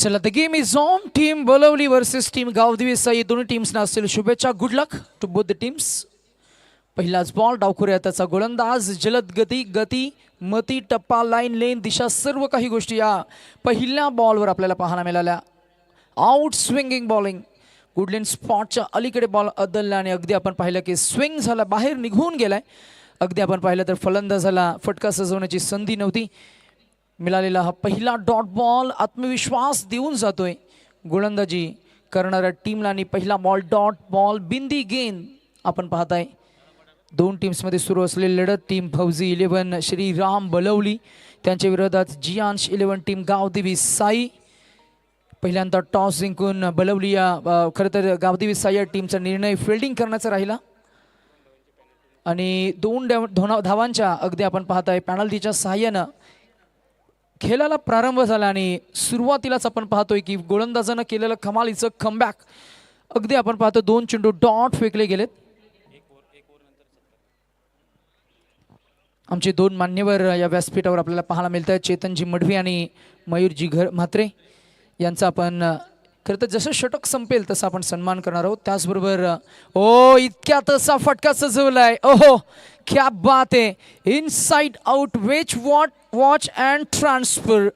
चला the game is on team Bolwali versus team Gaodevi Sai दोन्ही टीम्सना असतील. शुभेच्छा. Good luck to both the teams पहिलाच बॉल डावखुऱ्या त्याचा गोलंदाज. जलद गती गती मती टप्पा लाईन लेन दिशा सर्व काही गोष्टी या पहिल्या बॉलवर आपल्याला पाहायला मिळाल्या. Out swinging bowling good length स्पॉटच्या अलीकडे बॉल अदलला आणि अगदी आपण पाहिलं की स्विंग झाला. बाहेर निघून गेलाय. अगदी आपण पाहिलं तर फलंदाजाला फटका सजवण्याची संधी नव्हती. मिळालेला हा पहिला डॉट बॉल आत्मविश्वास देऊन जातोय. गोलंदाजी करणाऱ्या टीमला आणि पहिला बॉल डॉट बॉल बिंदी गेंद आपण पाहताय. दोन टीम्समध्ये सुरू असलेली लढत टीम फौजी इलेव्हन श्रीराम बलवली त्यांच्या विरोधात जियांश इलेव्हन टीम गावदेवी साई पहिल्यांदा टॉस जिंकून बलवली या खरं तर गावदेवी साई या टीमचा निर्णय फिल्डिंग करण्याचा राहिला. आणि दोन डॅव धोना धावांच्या अगदी आपण पाहताय पॅनल्टीच्या सहाय्यानं खेळाला प्रारंभ झाला आणि सुरुवातीलाच आपण पाहतोय की गोलंदाजानं केलेलं कमालीचं कमबॅक अगदी आपण पाहतो दोन चेंडू डॉट फेकले गेलेत. आमचे दोन मान्यवर या व्यासपीठावर आपल्याला पाहायला मिळत आहेत चेतनजी मढवी आणि मयूरजी घर म्हात्रे यांचा आपण खरं तर जसं षटक संपेल तसं आपण सन्मान करणार आहोत. त्याचबरोबर ओ इतक्या तसा फटका सजवलाय. ओहो क्या बात आहे. Inside out weight what watch and transfer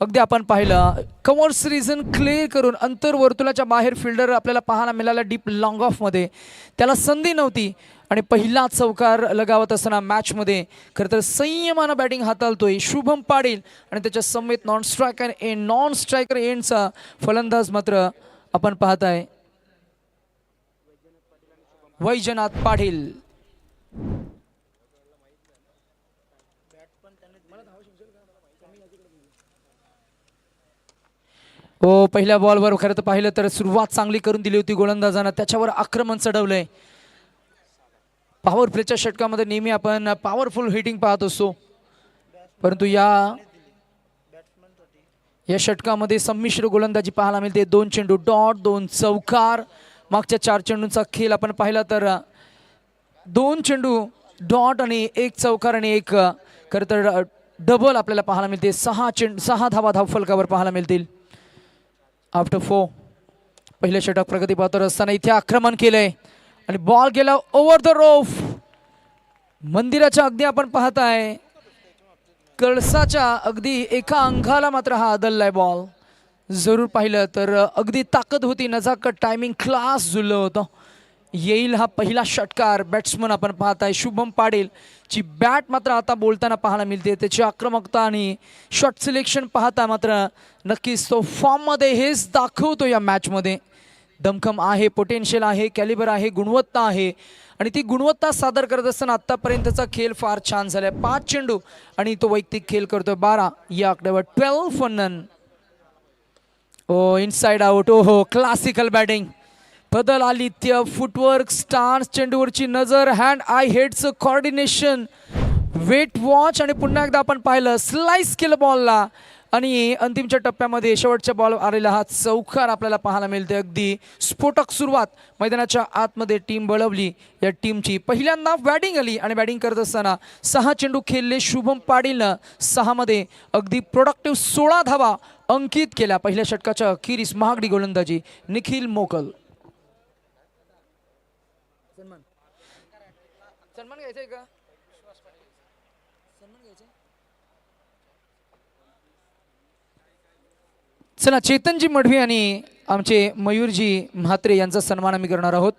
अगदी आपण पाहिलं. कमर्स रिझन क्लिअर करून अंतर्वर्तुळाच्या बाहेर फिल्डर आपल्याला पाहायला मिळाला डीप लॉंग ऑफमध्ये त्याला संधी नव्हती. आणि पहिला चौकार लगावत असताना मॅचमध्ये खरं तर संयमानं बॅटिंग हाताळतोय. शुभम पाडील आणि त्याच्या समेत non striker end non striker एंडचा फलंदाज मात्र आपण पाहत आहे वैजनाथ पाटील. हो पहिल्या बॉलवर खरं तर पाहिलं तर सुरुवात चांगली करून दिली होती गोलंदाजानं. त्याच्यावर आक्रमण चढवलंय. पॉवर प्लेच्या षटकामध्ये नेहमी आपण पॉवरफुल हिटिंग पाहत असतो. परंतु या या षटकामध्ये संमिश्र गोलंदाजी पाहायला मिळते. दोन चेंडू डॉट दोन चौकार. मागच्या चार चेंडूंचा खेळ आपण पाहिला तर दोन चेंडू डॉट आणि एक चौकार आणि एक खरं तर डबल आपल्याला पाहायला मिळते. सहा चेंड सहा धावा धावफलकावर पाहायला मिळतील. आफ्टर फोर पहिल्या षटक प्रगती पाहतो. असताना इथे आक्रमण केलंय. आणि बॉल गेला ओव्हर द रोफ मंदिराच्या अगदी आपण पाहताय. कळसाच्या अगदी एका अंगाला मात्र हा आदललाय बॉल जरूर पाहिलं तर अगदी ताकद होती. नजाकत टायमिंग क्लास जुळलं होतं. येईल हा पहिला षटकार. बॅट्समन आपण पाहताय शुभम पाडेल ची बॅट मात्र आता बोलताना पाहायला मिळते. त्याची आक्रमकता आणि शॉट सिलेक्शन पाहता मात्र नक्कीच तो फॉर्ममध्ये हेच दाखवतो या मॅचमध्ये दमखम आहे पोटेन्शियल आहे कॅलिबर आहे गुणवत्ता आहे. आणि ती गुणवत्ता सादर करत असताना आत्तापर्यंतचा खेळ फार छान झालाय. पाच चेंडू आणि तो वैयक्तिक खेळ करतोय. बारा या आकड्यावर ट्वेल्व फन्नन. ओ इनसाइड आउट ओ हो क्लासिकल बॅटिंग बदल आलित्य फुटवर्क स्टार्स चेंडूवरची नजर हँड आय हेडचं कॉर्डिनेशन वेट वॉच आणि पुन्हा एकदा आपण पाहिलं स्लाइस केलं बॉलला आणि अंतिमच्या टप्प्यामध्ये शेवटच्या बॉल आलेला हा चौकार आपल्याला पाहायला मिळते अगदी स्फोटक सुरुवात मैदानाच्या आतमध्ये टीम बळवली. या टीमची पहिल्यांदा बॅटिंग आली आणि बॅटिंग करत असताना सहा चेंडू खेळले शुभम पाटीलनं. सहामध्ये अगदी प्रोडक्टिव्ह सोळा धावा अंकित केल्या. पहिल्या षटकाच्या अखेरीस महागडी गोलंदाजी निखिल मोकल घ्यायचंय का? सन्मान घ्यायचा चला चेतनजी मढवी आणि आमचे मयूरजी म्हात्रे यांचा सन्मान आम्ही करणार आहोत.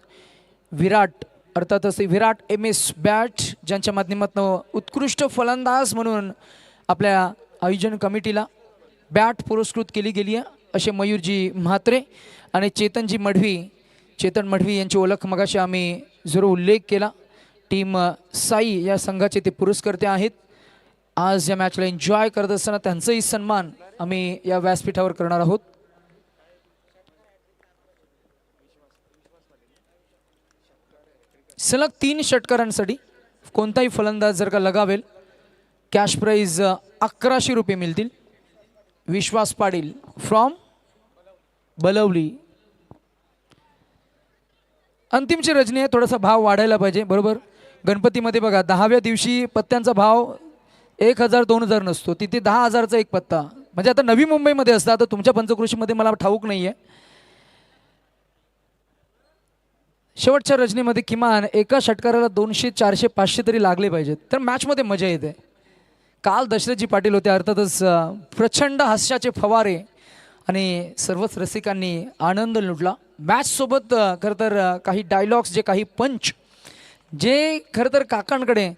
विराट अर्थातच ते विराट एम एस बॅट ज्यांच्या माध्यमातून उत्कृष्ट फलंदाज म्हणून आपल्या आयोजन कमिटीला बॅट पुरस्कृत केली गेली आहे असे मयूरजी म्हात्रे आणि चेतनजी मढवी चेतन मढवी यांची ओळख मगाशी आम्ही जरूर उल्लेख केला. टीम साई या संघाचे ते पुरस्कर्ते आहेत. आज या मॅचला एन्जॉय करत असताना त्यांचाही सन्मान आम्ही या व्यासपीठावर करणार आहोत. सलग तीन षटकारांसाठी कोणताही फलंदाज जर का लगावेल कॅश प्राईज अकराशे रुपये मिळतील. विश्वास पाटील फ्रॉम बलवली. अंतिमची रजनी आहे थोडासा भाव वाढायला पाहिजे बरोबर? गणपतीमध्ये बघा दहाव्या दिवशी पत्त्यांचा भाव एक हजार दोन हजार नसतो. तिथे दहा हजारचा एक पत्ता. म्हणजे आता नवी मुंबईमध्ये असतं आता तुमच्या पंचकृषीमध्ये मला ठाऊक नाही आहे शेवटच्या रजनीमध्ये किमान एका षटकाराला दोनशे चारशे पाचशे तरी लागले पाहिजेत. तर मॅचमध्ये मजा येते. काल दशरथजी पाटील होते अर्थातच प्रचंड हास्याचे फवारे आणि सर्वच रसिकांनी आनंद लुटला. मॅचसोबत खरं तर काही डायलॉग्स जे काही पंच जे खरं तर काकांकडे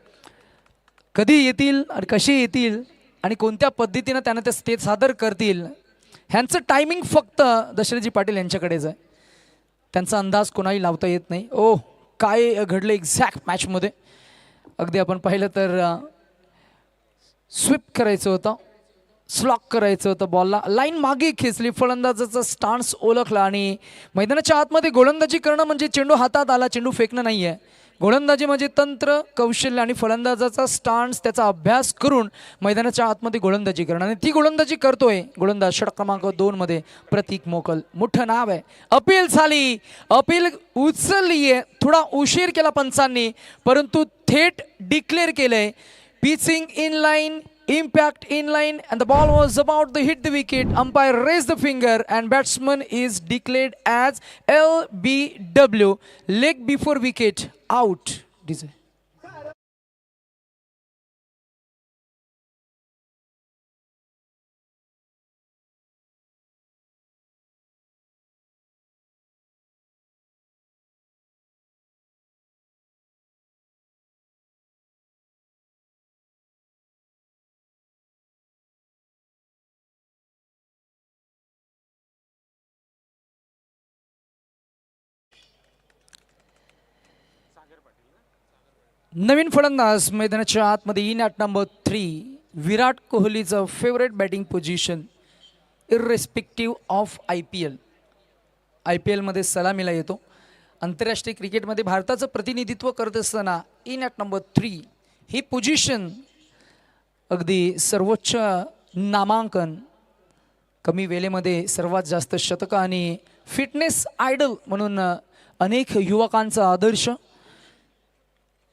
कधी येतील आणि कसे येतील आणि कोणत्या पद्धतीनं त्यांना ते स्टेज सादर करतील ह्यांचं टायमिंग फक्त दशरथजी पाटील यांच्याकडेच आहे. त्यांचा अंदाज कोणाही लावता येत नाही. ओ काय घडलं एक्झॅक्ट मॅचमध्ये अगदी आपण पाहिलं तर स्विप करायचं होतं स्लॉक करायचं होतं बॉलला लाईन मागे खेचली फलंदाजाचा स्टान्स ओळखला आणि मैदानाच्या आतमध्ये गोलंदाजी करणं म्हणजे चेंडू हातात आला चेंडू फेकणं नाही आहे गोलंदाजी म्हणजे तंत्र कौशल्य आणि फलंदाजाचा स्टान्स त्याचा अभ्यास करून मैदानाच्या आतमध्ये गोलंदाजी करणं. आणि ती गोलंदाजी करतोय गोलंदाज षटक क्रमांक दोनमध्ये प्रतीक मोकल. मोठं नाव आहे. अपील झाली. अपील उचलली आहे. थोडा उशीर केला पंचांनी परंतु थेट डिक्लेअर केलंय. Pitching in line impact in line and the ball was about to hit the wicket. Umpire raised the finger and batsman is declared as lbw leg before wicket out नवीन फलंदाज मैदानाच्या आतमध्ये in at number three Virat कोहलीचं favourite batting position irrespective of I P L I P एलमध्ये सलामीला येतो. आंतरराष्ट्रीय क्रिकेटमध्ये भारताचं प्रतिनिधित्व करत असताना इन ॲट नंबर थ्री ही पोझिशन अगदी सर्वोच्च नामांकन कमी वेळेमध्ये सर्वात जास्त शतकं आणि फिटनेस आयडल म्हणून अनेक युवकांचा आदर्श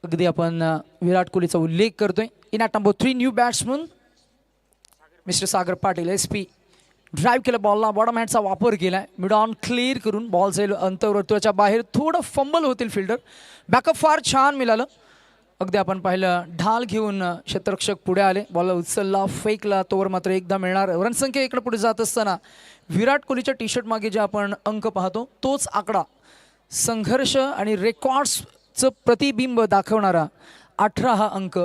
अगदी आपण विराट कोहलीचा उल्लेख करतोय. In at number three new batsman mister Sagar Patil S P drive केलं बॉलला बॉडम हँडचा वापर केला आहे मिड ऑन क्लिअर करून बॉल जाईल अंतर्वर्तुळाच्या बाहेर थोडं फंबल होतील फिल्डर बॅकअप फार छान मिळालं. अगदी आपण पाहिलं ढाल घेऊन क्षेत्ररक्षक पुढे आले. बॉलला उचलला फेकला. तोवर मात्र एकदा मिळणार. रनसंख्या इकडे पुढे जात असताना विराट कोहलीच्या टी शर्ट मागे जे आपण अंक पाहतो तोच आकडा. संघर्ष आणि रेकॉर्ड्स चं प्रतिबिंब दाखवणारा अठरा हा अंक.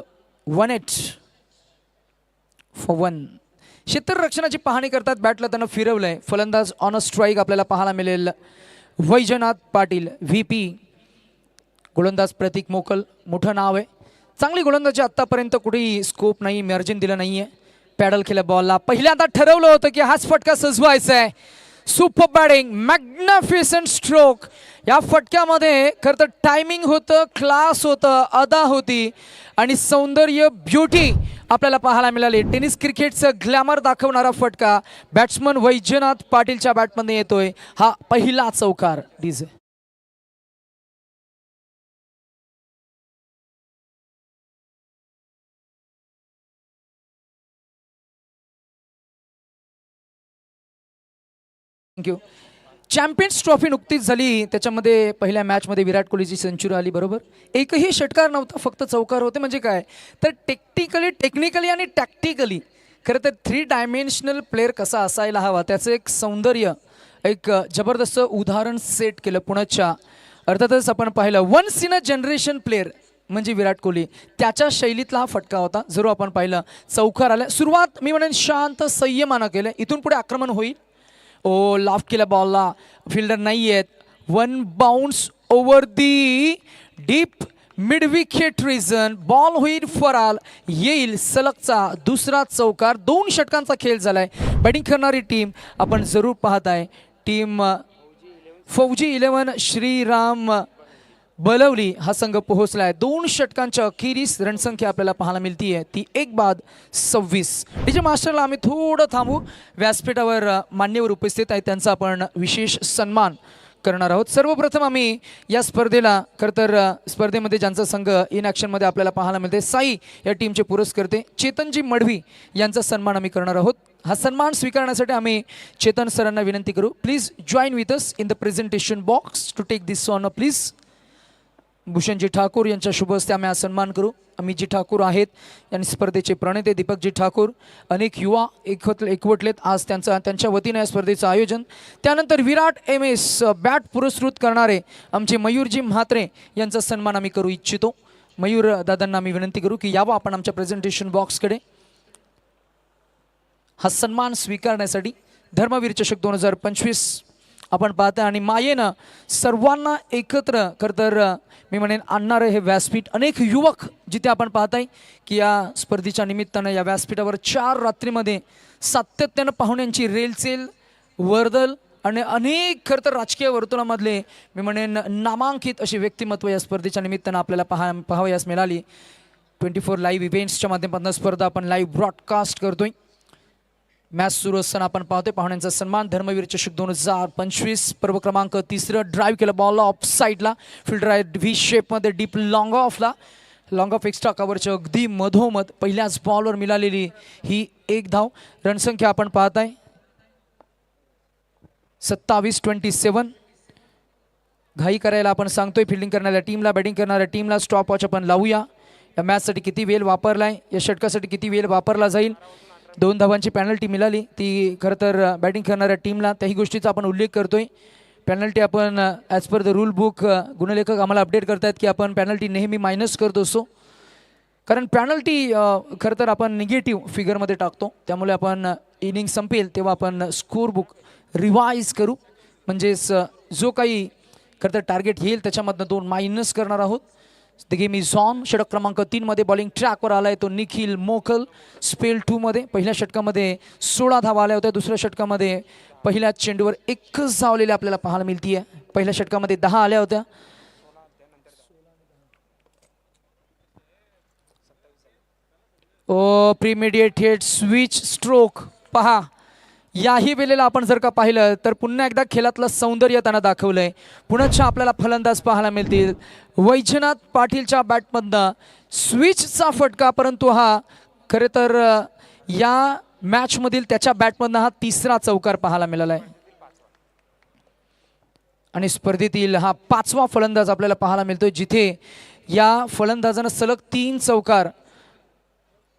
वन एट फॉर वन क्षेत्ररक्षणाची पाहणी करतात. बॅटला त्यांना फिरवलंय. फलंदाज ऑन अ स्ट्राईक आपल्याला पाहायला मिळेल. वैजनाथ पाटील व्ही पी गोलंदाज प्रतीक मोकल. मोठं नाव आहे. चांगली गोलंदाजी आत्तापर्यंत कुठेही स्कोप नाही. मॅर्जिन दिलं नाही आहे पॅडल केल्या बॉलला पहिल्यांदा ठरवलं होतं की हाच फटका सजवायचा आहे. सुपर बॅटिंग मॅग्नाफिसंट स्ट्रोक या फटक्यामध्ये खरं तर टायमिंग होतं क्लास होतं अदा होती आणि सौंदर्य ब्युटी आपल्याला पाहायला मिळाली. टेनिस क्रिकेटचं ग्लॅमर दाखवणारा फटका. बॅट्समन वैजनाथ पाटीलच्या बॅटमध्ये येतोय. हा पहिला चौकार डीजे थँक्यू चॅम्पियन्स ट्रॉफी नुकतीच झाली. त्याच्यामध्ये पहिल्या मॅचमध्ये विराट कोहलीची सेंचुरी आली बरोबर? एकही षटकार नव्हता फक्त चौकार होते म्हणजे काय? तर टेक्निकली टेक्निकली आणि टॅक्टिकली खरं तर थ्री डायमेन्शनल प्लेअर कसा असायला हवा त्याचं एक सौंदर्य एक जबरदस्त उदाहरण सेट केलं पुण्याच्या. अर्थातच आपण पाहिलं once in a generation player म्हणजे विराट कोहली. त्याच्या शैलीतला हा फटका होता. जरूर आपण पाहिलं. चौकार आला सुरुवात मी म्हणेन शांत संयमानं केलं. इथून पुढे आक्रमण होईल. ओ लाफ केल्या बॉलला फिल्डर नाही आहेत one bounce over the deep mid wicket reason ball होईल फराल. येईल सलगचा. दुसरा चौकार. दोन षटकांचा खेळ झालाय. बॅटिंग करणारी टीम आपण जरूर पाहत आहे टीम फौजी इलेव्हन श्रीराम बलवली हा संघ पोहोचला आहे. दोन षटकांच्या अखेरीस रणसंख्या आपल्याला पाहायला मिळती आहे ती एक बाद सव्वीस. डीजे मास्टरला आम्ही थोडं थांबू. व्यासपीठावर मान्यवर उपस्थित आहेत. त्यांचा आपण विशेष सन्मान करणार आहोत. सर्वप्रथम आम्ही या स्पर्धेला खरं तर स्पर्धेमध्ये ज्यांचा संघ इन ॲक्शनमध्ये आपल्याला पाहायला मिळते साई या टीमचे पुरस्कर्ते चेतनजी मडवी यांचा सन्मान आम्ही करणार आहोत. हा सन्मान स्वीकारण्यासाठी आम्ही चेतन सरांना विनंती करू. Please join with us in the presentation box to take this on please Bhushanji Thakur यांच्या शुभ हस्ते आम्ही हा सन्मान करू. अमितजी ठाकूर आहेत. यांनी स्पर्धेचे प्रणेते दीपकजी ठाकूर अनेक युवा एकवत एकवटलेत. आज त्यांचा त्यांच्या वतीनं या स्पर्धेचं आयोजन. त्यानंतर विराट एम एस बॅट पुरस्कृत करणारे आमचे मयूरजी म्हात्रे यांचा सन्मान आम्ही करू इच्छितो. मयूर दादांना आम्ही विनंती करू की यावं आपण आमच्या प्रेझेंटेशन बॉक्सकडे हा सन्मान स्वीकारण्यासाठी धर्मवीर चषक दोन हजार पंचवीस आपण पाहतो आणि मायेनं सर्वांना एकत्र खरं तर मी म्हणेन आणणारं हे व्यासपीठ अनेक युवक जिथे आपण पाहताय की या स्पर्धेच्या निमित्तानं या व्यासपीठावर चार रात्रीमध्ये सातत्यानं पाहुण्यांची रेलचेल वर्दल आणि अनेक खरं तर राजकीय वर्तुळामधले मी म्हणेन नामांकित अशी व्यक्तिमत्व या स्पर्धेच्या निमित्तानं आपल्याला पहा पाहावयास मिळाली. ट्वेंटी फोर लाईव्ह इव्हेंट्सच्या माध्यमातून स्पर्धा आपण लाईव्ह ब्रॉडकास्ट करतोय. मॅच सुरू असताना आपण पाहतोय. पाहुण्यांचा सन्मान. धर्मवीर चषक दोन हजार पंचवीस. पर्व क्रमांक तिसरं. ड्राईव्ह केलं बॉल ऑफ साईडला फिल्डर आहे व्ही शेपमध्ये डीप लॉंग ऑफला लॉंग ऑफ एक्स्ट्रा कव्हरच्या अगदी मधोमध. पहिल्याच बॉलवर मिळालेली ही एक धाव. रणसंख्या आपण पाहत आहे सत्तावीस ट्वेंटी सेवन घाई करायला आपण सांगतोय. फिल्डिंग करणाऱ्या टीमला बॅटिंग करणाऱ्या टीमला स्टॉप वॉच आपण लावूया. या मॅचसाठी किती वेळ वापरलाय? या षटकासाठी किती वेळ वापरला जाईल? दोन धावांची पॅनल्टी मिळाली. ती खरं तर बॅटिंग करणाऱ्या टीमला त्याही गोष्टीचा आपण उल्लेख करतोय. पॅनल्टी आपण as per the rule book गुणलेखक आम्हाला अपडेट करतायत की आपण पॅनल्टी नेहमी मायनस करत असतो. कारण पॅनल्टी खरं तर आपण निगेटिव्ह फिगरमध्ये टाकतो. त्यामुळे आपण इनिंग संपेल तेव्हा आपण स्कोर बुक रिवाईज करू. म्हणजेच जो काही खरं तर टार्गेट येईल त्याच्यामधनं दोन मायनस करणार आहोत. द गेम इज ऑन षटक क्रमांक तीनमध्ये बॉलिंग ट्रॅकवर आला आहे तो निखिल मोकल. स्पेल टूमध्ये पहिल्या षटकामध्ये सोळा धावा आल्या होत्या. दुसऱ्या षटकामध्ये पहिल्या चेंडूवर एकच धावलेल्या आपल्याला पाहायला मिळतीये. पहिल्या षटकामध्ये दहा आल्या होत्या. ओ प्रीमिडिएटेड स्विच स्ट्रोक पहा. याही वेळेला आपण जर का पाहिलं तर पुन्हा एकदा खेळातलं सौंदर्य त्यांना दाखवलं आहे पुण्याच्या आपल्याला फलंदाज पाहायला मिळतील. वैजनाथ पाटीलच्या बॅटमधनं स्विचचा फटका परंतु हा खरे तर या मॅचमधील त्याच्या बॅटमधनं हा तिसरा चौकार पाहायला मिळाला आहे. आणि स्पर्धेतील हा पाचवा फलंदाज आपल्याला पाहायला मिळतोय जिथे या फलंदाजानं सलग तीन चौकार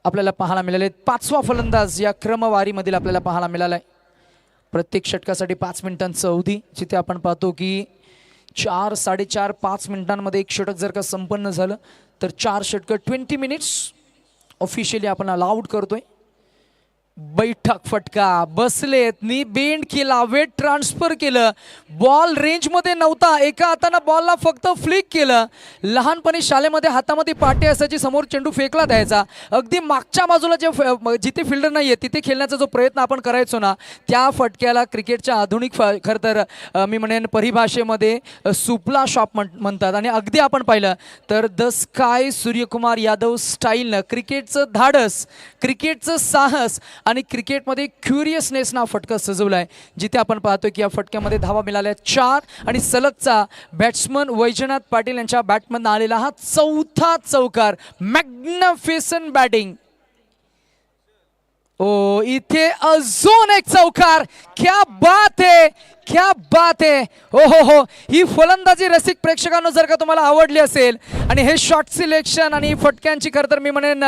आपल्याला पाहायला मिळाले. आहेत. पाचवा फलंदाज या क्रमवारीमधील आपल्याला पाहायला मिळाला आहे प्रत्येक षटकासाठी पाच मिनिटांचं अवधी. जिथे आपण पाहतो की चार साडेचार पाच मिनिटांमध्ये एक षटक जर का संपन्न झालं तर चार षटकं ट्वेंटी मिनिट्स ऑफिशियली आपण अलाउड करतोय. बैठक फटका. बसलेत नी बेंड केला वेट ट्रान्सफर केलं. बॉल रेंजमध्ये नव्हता. एका हातानं बॉलला फक्त फ्लिक केलं. लहानपणी शाळेमध्ये हातामध्ये पाटे असायची समोर चेंडू फेकला द्यायचा. अगदी मागच्या बाजूला जे फ- जिथे फिल्डर नाही आहे तिथे खेळण्याचा जो प्रयत्न आपण करायचो ना त्या फटक्याला क्रिकेटच्या आधुनिक फ खरं तर मी म्हणेन परिभाषेमध्ये सुपला शॉप म्हण म्हणतात. आणि अगदी आपण पाहिलं तर द स्काय सूर्यकुमार यादव स्टाईलनं क्रिकेटचं धाडस क्रिकेटचं साहस आणि क्रिकेटमध्ये क्युरियसनेस हा फटका सजवला आहे जिथे आपण पाहतो की या फटक्यामध्ये धावा मिळाल्या चार आणि सलगचा बॅट्समन वैजनाथ पाटील यांच्या बॅटमधनं आलेला हा चौथा चौकार. मॅग्नफिसन बॅटिंग ओ इथे अजून एक चौकार. क्या बात आहे क्या बात आहे हो हो हो. ही फलंदाजी रसिक प्रेक्षकांनो जर का तुम्हाला आवडली असेल आणि हे शॉर्ट सिलेक्शन आणि फटक्यांची खरं तर मी म्हणेन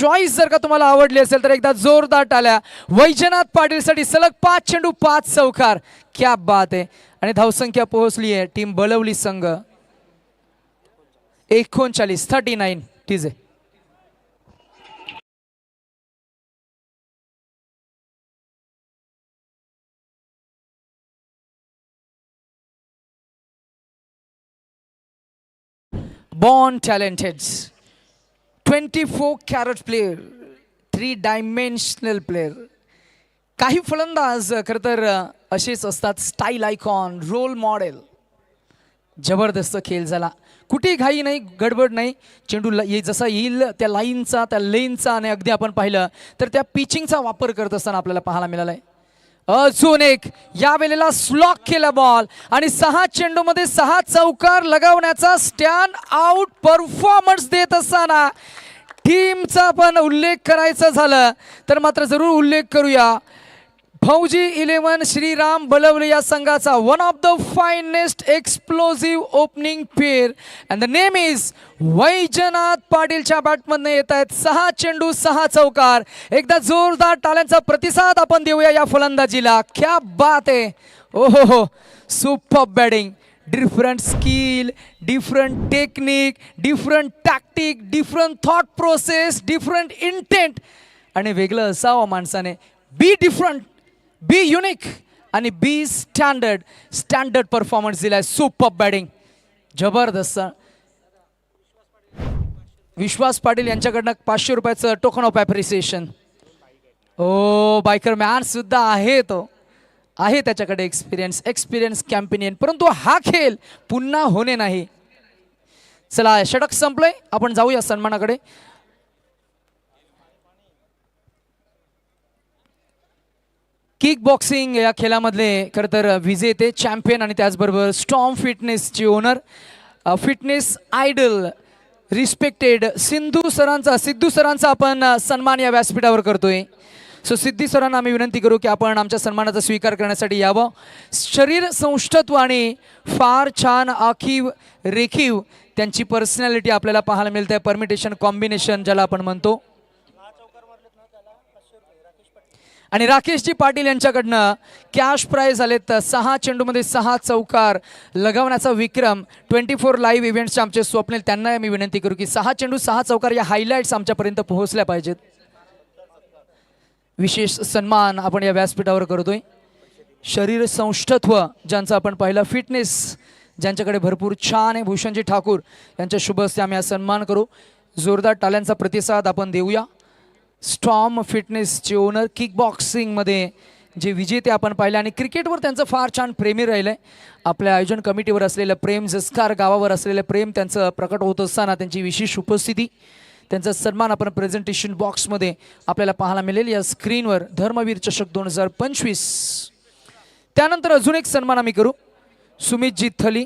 चॉईस जर का तुम्हाला आवडली असेल तर एकदा जोरदार टाल्या. वैजनाथ पाटीलसाठी सलग पाच चेंडू पाच चौकार. क्या बात आहे आणि धावसंख्या पोहोचली आहे टीम बलवली संघ. एकोणचाळीस थर्टी नाईन ठीक आहे. Born talented. 24 carat player, three dimensional player काही फलंदाज खरं तर असेच असतात स्टाईल आयकॉन रोल मॉडेल जबरदस्त खेळ झाला. कुठेही घाई नाही गडबड नाही. चेंडू ल- ये जसा येईल त्या लाईनचा त्या लेनचा आणि अगदी आपण पाहिलं तर त्या पिचिंगचा वापर करत असताना आपल्याला पाहायला मिळाला आहे अजून एक. या वेळेला स्लॉक केला बॉल आणि सहा चेंडूमध्ये सहा चौकार लगावण्याचा स्टँड आउट परफॉर्मन्स देत असताना टीमचा पण उल्लेख करायचा झालं. तर मात्र जरूर उल्लेख करूया. भाऊजी इलेव्हन श्रीराम बलवले या संघाचा one of the finest explosive opening pair and the name is Vaijnath पाटीलच्या बॅटमधनं येत आहेत सहा चेंडू सहा चौकार. एकदा जोरदार टाळ्यांचा प्रतिसाद आपण देऊया या फलंदाजीला. क्या बात आहे. ओ हो. हो super batting different skill different technique different tactic different thought process different intent आणि वेगळं असावं माणसाने. बी डिफरंट बी युनिक आणि बी स्टँडर्ड स्टँडर्ड परफॉर्मन्स दिलाय. सुपर बॅटिंग जबरदस्त. विश्वास पाटील यांच्याकडनं पाचशे रुपयाचं token of appreciation oh biker man सुद्धा आहे तो. आहे त्याच्याकडे एक्सपिरियन्स एक्सपिरियन्स कॅम्पिनियन परंतु हा खेळ पुन्हा होणे नाही. चला षटक संपलंय. आपण जाऊया सन्मानाकडे. किक बॉक्सिंग या खेळामधले खरं तर विजेते चॅम्पियन आणि त्याचबरोबर strong फिटनेसचे owner fitness idol respected Sindhu सरांचा सिद्धू सरांचा आपण सन्मान या व्यासपीठावर करतोय. सो सिद्धी सरांना आम्ही विनंती करू की आपण आमच्या सन्मानाचा स्वीकार करण्यासाठी यावं. शरीर संष्ठत्व आणि फार छान आखीव रेखीव त्यांची पर्सनॅलिटी आपल्याला पाहायला मिळते परमिटेशन कॉम्बिनेशन ज्याला आपण म्हणतो. आणि राकेशजी पाटील यांच्याकडनं कॅश प्राईज आलेत. सहा चेंडूमध्ये सहा चौकार लगावण्याचा विक्रम. ट्वेंटी फोर लाईव्ह इव्हेंट्सचे आमचे स्वप्नील त्यांना मी विनंती करू की सहा चेंडू सहा चौकार या हायलाईट्स आमच्यापर्यंत पोहोचल्या पाहिजेत. विशेष सन्मान आपण या व्यासपीठावर करतोय. शरीर संष्ठत्व ज्यांचं आपण पाहिलं फिटनेस ज्यांच्याकडे भरपूर छान आहे. भूषणजी ठाकूर यांच्या शुभ हस्ते आम्ही हा सन्मान करू. जोरदार टाल्यांचा प्रतिसाद आपण देऊया. स्ट्रॉम फिटनेसचे ओनर किक बॉक्सिंगमध्ये जे विजेते आपण पाहिले आणि क्रिकेटवर त्यांचं फार छान प्रेमी राहिलं आहे आपल्या आयोजन कमिटीवर असलेलं प्रेम जस्कार गावावर असलेलं प्रेम त्यांचं प्रकट होत असताना त्यांची विशेष उपस्थिती त्यांचा सन्मान आपण प्रेझेंटेशन बॉक्समध्ये आपल्याला पाहायला मिळेल. या स्क्रीनवर धर्मवीर चषक दोन हजार पंचवीस. त्यानंतर अजून एक सन्मान आम्ही करू. सुमितजी थली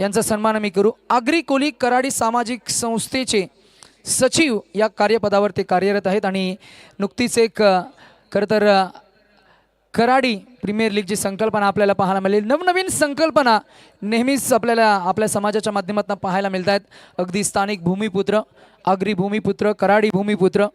यांचा सन्मान आम्ही करू. आग्री कोली कराडी सामाजिक संस्थेचे सचिव या कार्यपदावर ते कार्यरत आहेत आणि नुकतीच एक खरं तर कराडी प्रीमियर लीगची संकल्पना आपल्याला पाहायला मिळेल. नवनवीन संकल्पना नेहमीच आपल्याला आपल्या समाजाच्या माध्यमातून पाहायला मिळत आहेत अगदी स्थानिक भूमिपुत्र आगरी भूमिपुत्र कराडी भूमिपुत्र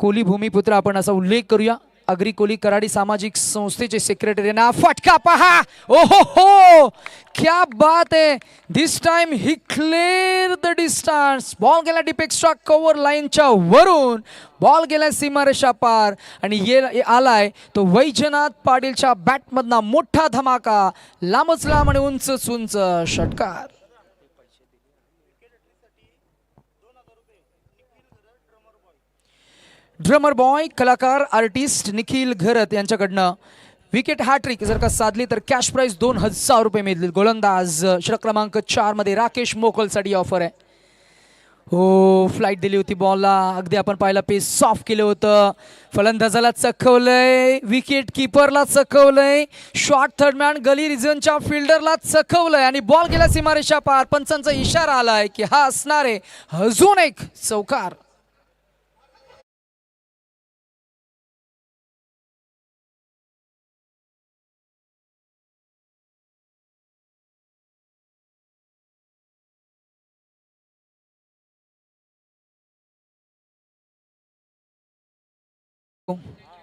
कोली भूमिपुत्र आपण असा उल्लेख करूया. अग्री कोली कराडी सामाजिक संस्थेचे सेक्रेटरी ना फटका पहा! ओ हो हो क्या बात आहे! This time he clear the distance ball गेला डीप एक्स्ट्रा कव्हर लाईनच्या वरून. बॉल गेला सीमारेषा पार. आणि ये आलाय तो वैजनाथ पाटीलच्या बॅटमधना मोठा धमाका. लांबच लांब आणि उंच उंच षटकार. ड्रमर बॉय कलाकार आर्टिस्ट निखिल घरत यांच्याकडनं विकेट हॅट्रिक जर का साधली तर कॅश प्राईज दोन हजार रुपये मिळतील. गोलंदाज षटक क्रमांक चारमध्ये राकेश मोकलसाठी ऑफर आहे. हो फ्लाईट दिली होती बॉलला अगदी आपण पाहिलं पेस सॉफ्ट केलं होतं. फलंदाजाला चखवलंय विकेट किपरला चखवलंय शॉर्ट थर्डमॅन गली रिझनच्या फिल्डरला चखवलंय आणि बॉल गेला सीमारेषा पार. पंचांचा इशारा आलाय की हा असणार आहे. अजून एक चौकार.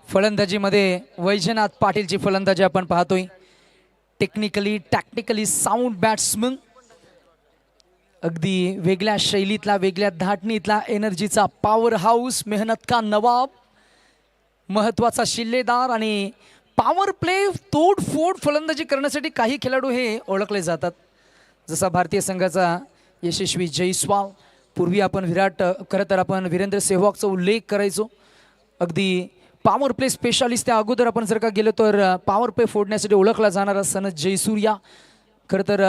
फलंदाजीमध्ये वैजनाथ पाटीलची फलंदाजी आपण पाहतोय. टेक्निकली टॅक्टिकली साऊंड बॅट्समन अगदी वेगळ्या शैलीतला वेगळ्या धाटणीतला एनर्जीचा पॉवर हाऊस मेहनत का नवाब. महत्त्वाचा शिल्लेदार आणि पॉवर प्ले तोडफोड फलंदाजी करण्यासाठी काही खेळाडू हे ओळखले जातात. जसा भारतीय संघाचा यशस्वी जयस्वाल पूर्वी आपण विराट खरं तर आपण वीरेंद्र सेहवागचा उल्लेख करायचो. अगदी पॉवर प्ले स्पेशालिस्ट त्या अगोदर आपण जर का गेलो तर पॉवर प्ले फोडण्यासाठी ओळखला जाणारा सनत जयसूर्या. खरं तर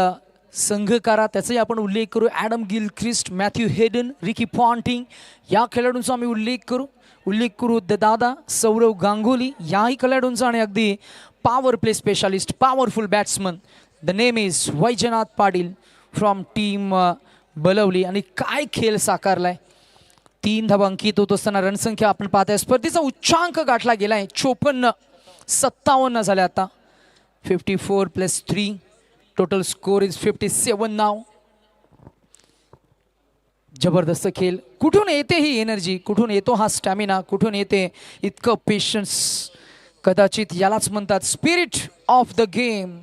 संघकारा त्याचाही आपण उल्लेख करू. Adam Gilchrist Matthew Hayden Ricky Ponting या खेळाडूंचा आम्ही उल्लेख करू. उल्लेख करू द दादा सौरव गांगुली याही खेळाडूंचा आणि अगदी power play specialist powerful batsman the name is Vaijnath Patil from team Balavali. आणि काय खेळ आहे तीन धावा अंकित होत असताना रणसंख्या आपण पाहताय. स्पर्धेचा उच्चांक गाठला गेला आहे चोपन्न सत्तावन्न झाले आता. Fifty four plus three total score is fifty seven नाव जबरदस्त खेळ कुठून येते ही एनर्जी कुठून येतो हा स्टॅमिना कुठून येते इतकं पेशन्स कदाचित यालाच म्हणतात स्पिरिट ऑफ द गेम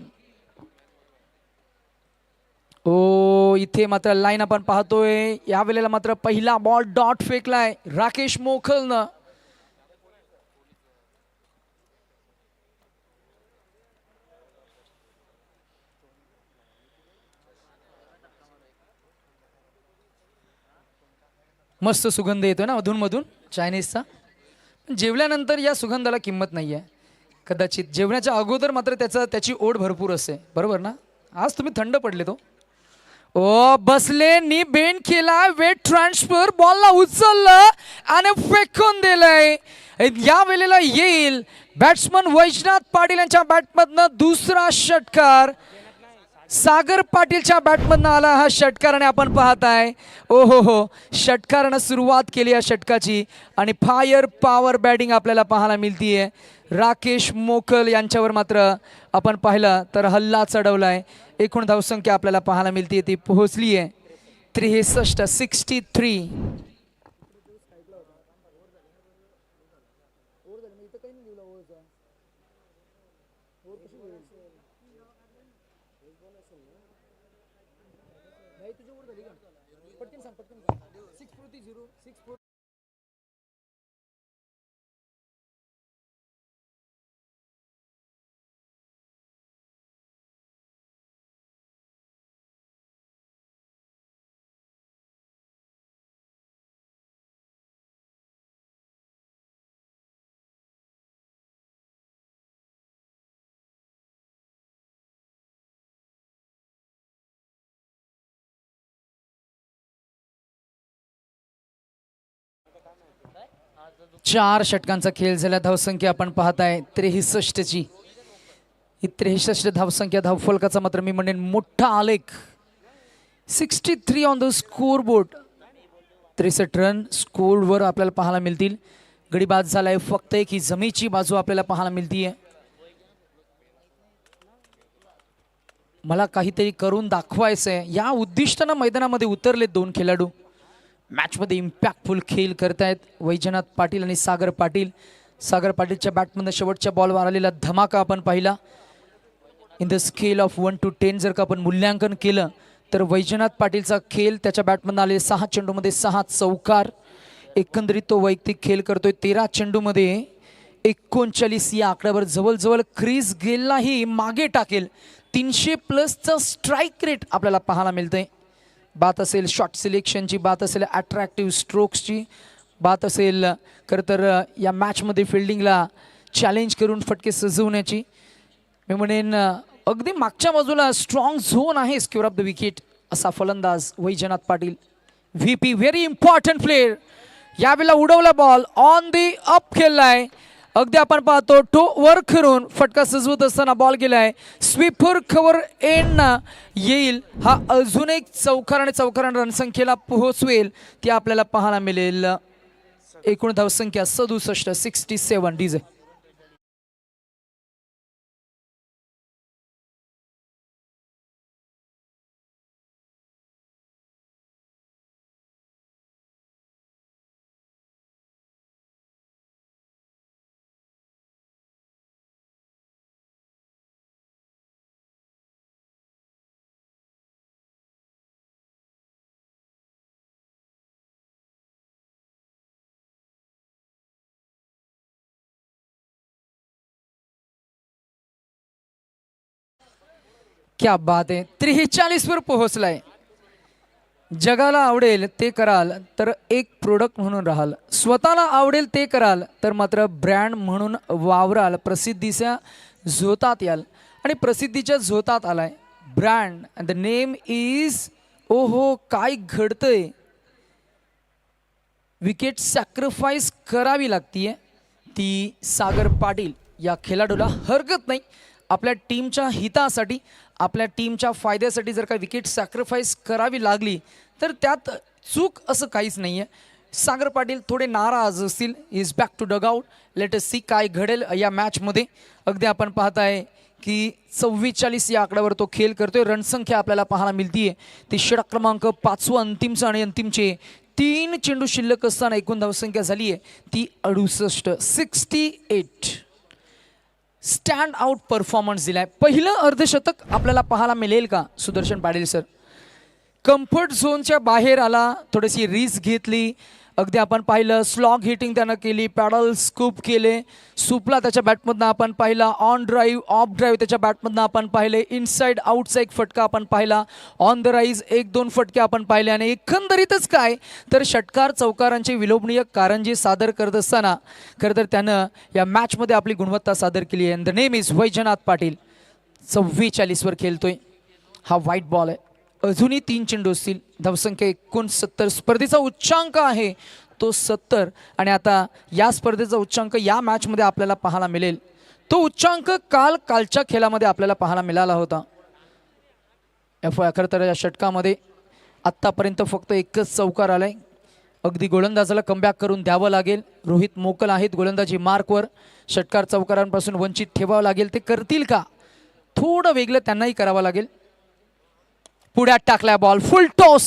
ओ इथे मात्र लाईन आपण पाहतोय. या वेळेला मात्र पहिला बॉल डॉट फेकलाय राकेश मोखलनं. मस्त सुगंध येतोय ना अधूनमधून चायनीजचा जेवल्यानंतर या सुगंधाला किंमत नाही आहे कदाचित जेवण्याच्या अगोदर मात्र त्याचा त्याची ओढ भरपूर असते बरोबर ना? आज तुम्ही थंड पडले तो हो. ओ बसले नी बेंड केला वेट ट्रान्सफर बॉलला उचललं आणि फेकून दिलंय. या वेळेला येईल बॅट्समन वैजनाथ पाटील यांच्या बॅटमधनं दुसरा षटकार. सागर पाटीलच्या बॅटमधनं आला हा षटकार आणि आपण पाहताय. ओ हो हो षटकारानं सुरुवात केली या षटकाची आणि फायर पॉवर बॅटिंग आपल्याला पाहायला मिळतीये. राकेश मोकल यांच्यावर मात्र आपण पाहिलं तर हल्ला चढवला आहे एकूण धावसंख्या आपल्याला पाहायला मिळते ती पोहोचली आहे त्रेसष्ट सिक्स्टी थ्री चार षटकांचा खेळ झाला. धावसंख्या आपण पाहताय. त्रेसष्टची. ही त्रेसष्ट धावसंख्या धावफलकाचा मात्र मी म्हणेन मोठा आलेख. Sixty three on the score board त्रेसष्ट रन स्कोरवर आपल्याला पाहायला मिळतील. गडी बाद झालाय फक्त एक. ही जमीची बाजू आपल्याला पाहायला मिळतीये. मला काहीतरी करून दाखवायचं आहे या उद्दिष्टानं मैदानामध्ये उतरले दोन खेळाडू. मॅचमध्ये इम्पॅक्टफुल खेळ करतायत वैजनाथ पाटील आणि सागर पाटील. सागर पाटीलच्या बॅटमधनं शेवटच्या बॉलवर आलेला धमाका आपण पाहिला. In the scale of one to ten जर का आपण मूल्यांकन केलं तर वैजनाथ पाटीलचा खेळ त्याच्या बॅटमधनं आले सहा चेंडूमध्ये सहा चौकार. एकंदरीत तो वैयक्तिक खेळ करतोय. तेरा चेंडूमध्ये एकोणचाळीस या आकड्यावर जवळजवळ क्रीज गेललाही मागे टाकेल. तीनशे प्लसचं स्ट्राईक रेट आपल्याला पाहायला मिळतंय. बात असेल शॉर्ट सिलेक्शनची बात असेल अट्रॅक्टिव्ह स्ट्रोक्सची बात असेल खरं तर या मॅचमध्ये फिल्डिंगला चॅलेंज करून फटके सजवण्याची. मी म्हणेन अगदी मागच्या बाजूला स्ट्रॉंग झोन आहे स्क्युअर ऑफ द विकेट असा फलंदाज Vaijnath Patil. V P very important player यावेळेला उडवला बॉल ऑन दी अप खेळलाय. अगदी आपण पाहतो टो वर खिरून फटका सजवत असताना बॉल गेलाय. स्वीपर खवर एंड येईल. हा अजून एक चौकार आणि चौकाराने रणसंख्येला पोहोचवेल. ती आपल्याला पाहायला मिळेल. एकूण धावसंख्या सदुसष्ट सिक्स्टी सेवन डीजे क्या बात आहे त्रेचाळीसवर पोहोचलाय. जगाला आवडेल ते कराल तर एक प्रोडक्ट म्हणून राहाल. स्वतःला आवडेल ते कराल तर मात्र ब्रँड म्हणून वावराल. प्रसिद्धीच्या झोतात याल. आणि प्रसिद्धीच्या झोतात आलाय ब्रँड द नेम इज ओ हो काय घडतंय? विकेट सॅक्रिफाईस करावी लागतीये. ती सागर पाटील या खेळाडूला हरकत नाही. आपल्या टीमच्या हितासाठी आपल्या टीमच्या फायद्यासाठी जर का विकेट सॅक्रिफाईस करावी लागली तर त्यात चूक असं काहीच नाही आहे सागर पाटील थोडे नाराज असतील. Is back to dugout let see काय घडेल या मॅचमध्ये अगदी आपण पाहताय की चव्वेचाळीस या आकड्यावर तो खेळ करतोय. रणसंख्या आपल्याला पाहायला मिळतीये. ती षटक क्रमांक पाचवं अंतिमचं आणि अंतिमचे तीन चेंडू शिल्लक असताना एकूण धावसंख्या झाली आहे ती अडुसष्ट sixty eight stand out performance दिलाय. पहिलं अर्धशतक आपल्याला पाहायला मिळेल का सुदर्शन पाटील सर कम्फर्ट झोनच्या बाहेर आला थोडीशी रिस्क घेतली अगदी आपण पाहिलं स्लॉग हिटिंग त्यानं केली पॅडल स्कूप केले. सुपला त्याच्या बॅटमधनं आपण पाहिला ऑन ड्राईव्ह ऑफ ड्राईव्ह त्याच्या बॅटमधनं आपण पाहिले. इनसाईड आउटचा एक फटका आपण पाहिला. ऑन द राईज एक दोन फटके आपण पाहिले. आणि एकंदरीतच काय? तर षटकार चौकारांचे विलोभनीय कारंजी सादर करत असताना खरं तर त्यानं या मॅचमध्ये आपली गुणवत्ता सादर केली आहे. The name is Vaijnath Patil. चव्वेचाळीसवर खेळतोय. हा व्हाईट बॉल आहे. अजूनही तीन चेंडू असतील. धावसंख्या एकोणसत्तर स्पर्धेचा उच्चांक आहे. तो सत्तर. आणि आता या स्पर्धेचा उच्चांक या मॅचमध्ये आपल्याला पाहायला मिळेल. तो उच्चांक काल कालच्या खेळामध्ये आपल्याला पाहायला मिळाला होता. एफ खरं तर या षटकामध्ये आत्तापर्यंत फक्त एकच चौकार आलाय. अगदी गोलंदाजाला कमबॅक करून द्यावं लागेल. रोहित मोकल आहेत गोलंदाजी मार्कवर. षटकार चौकारांपासून वंचित ठेवावं लागेल. ते करतील का? थोडं वेगळं त्यांनाही करावं लागेल. पुढ्यात टाकलाय ball full toss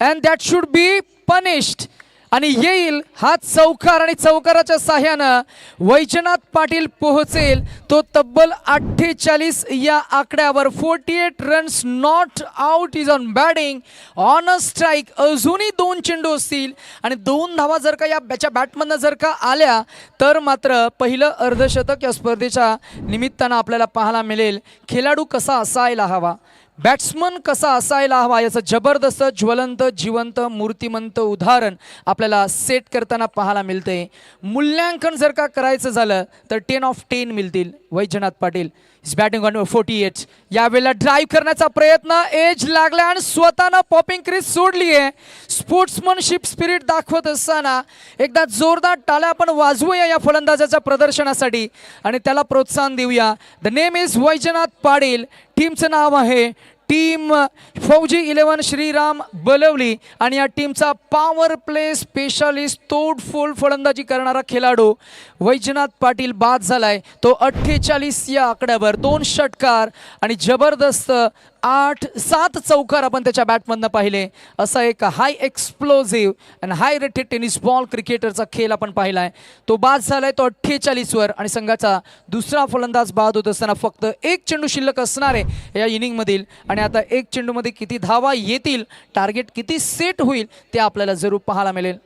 and that should be punished आणि येईल हा चौकार आणि चौकाराच्या साह्यानं वैजनाथ पाटील पोहोचेल. तो तब्बल अठ्ठेचाळीस या आकड्यावर forty eight runs not out is on batting on a strike अजूनही दोन चेंडू असतील. आणि दोन धावा जर का या याच्या बॅटमधनं जर का आल्या तर मात्र पहिलं अर्धशतक या स्पर्धेच्या निमित्तानं आपल्याला पाहायला मिळेल. खेळाडू कसा असायला हवा? बॅट्समन कसा असायला हवा याचं जबरदस्त ज्वलंत जिवंत मूर्तिमंत उदाहरण आपल्याला सेट करताना पाहायला मिळते. मूल्यांकन जर का करायचं झालं तर टेन ऑफ टेन मिळतील. Vaijnath Patil is batting on forty eight यावेळेला ड्राईव्ह करण्याचा प्रयत्न एज लागला आणि स्वतःनं पॉपिंग क्रीज सोडली आहे. स्पोर्ट्समनशिप स्पिरिट दाखवत असताना एकदा जोरदार टाळ्या आपण वाजवूया या फलंदाजाच्या प्रदर्शनासाठी. आणि त्याला प्रोत्साहन देऊया. The name is Vaijnath Patil. टीमचं नाव आहे टीम फौजी इलेव्हन श्रीराम बलवली आणि या टीमचा पॉवर प्ले स्पेशालिस्ट तोडफोड फलंदाजी करणारा खेळाडू वैजनाथ पाटील बाद झालाय. तो अठ्ठेचाळीस या आकड्यावर दोन षटकार आणि जबरदस्त आठ सात चौकार आपण त्याच्या बॅटमधनं पाहिले. असा एक high explosive and high rated tennis ball क्रिकेटरचा खेळ आपण पाहिला आहे तो बाद झालाय तो अठ्ठेचाळीसवर आणि संघाचा दुसरा फलंदाज बाद होत असताना फक्त एक चेंडू शिल्लक असणार आहे या इनिंगमधील. आणि आता एक चेंडूमध्ये किती धावा येतील टार्गेट किती सेट होईल ते आपल्याला जरूर पाहायला मिळेल.